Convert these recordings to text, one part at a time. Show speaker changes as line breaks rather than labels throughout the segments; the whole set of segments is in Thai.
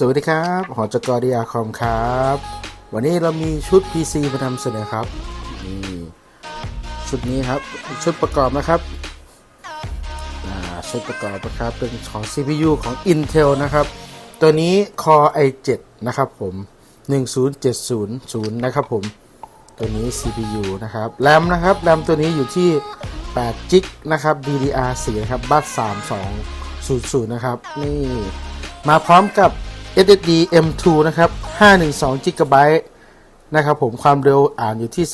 สวัสดีครับหอจกรดีอาคอมครับ วันนี้เรามีชุด PC มานำเสนอครับนี่ชุดนี้ครับชุดประกอบนะครับชุดประกอบนะครับเป็นของ CPU ของ Intel นะครับ ตัวนี้ Core i7 นะครับผม 10700 นะครับผม ตัวนี้ CPU นะครับแรมนะครับแรมตัวนี้อยู่ที่8 g b นะครับ DDR4 นะครับบัส3200 นะครับนี่มาพร้อมกับ SSD M2 นะครับ 512 GB นะครับผมความเร็วอ่านอยู่ที่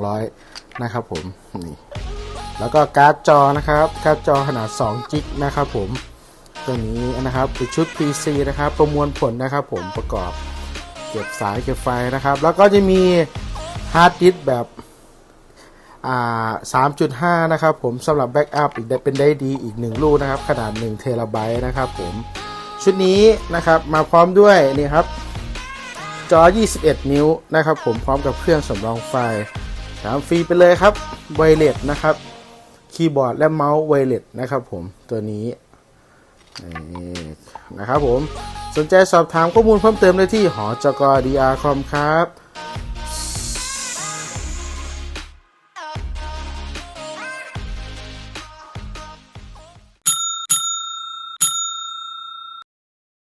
3,200 นะครับผมนี่แล้วก็การ์ดจอนะครับ การ์ดจอขนาด2 g b นะครับผมตัวนี้นะครับเป็นชุด PC นะครับ ประมวลผลนะครับผมประกอบเก็บสายเก็บไฟนะครับ แล้วก็จะมีฮาร์ดดิสก์แบบอ่า3.5 นะครับผมสำหรับแบ็กอัพอีกเป็นได้ดีอีก 1 ลูกนะครับ ขนาด 1 เทราไบต์นะครับผม ชุดนี้นะครับมาพร้อมด้วยนี่ครับจอ 21 นิ้วนะครับ ผมพร้อมกับเครื่องสำรองไฟแถมฟรีไปเลยครับไวเลสนะครับ คีย์บอร์ดและเมาส์ไวเลสนะครับผมตัวนี้นะครับผมสนใจสอบถามข้อมูลเพิ่มเติมได้ที่หอจกดีอาร์คอมครับ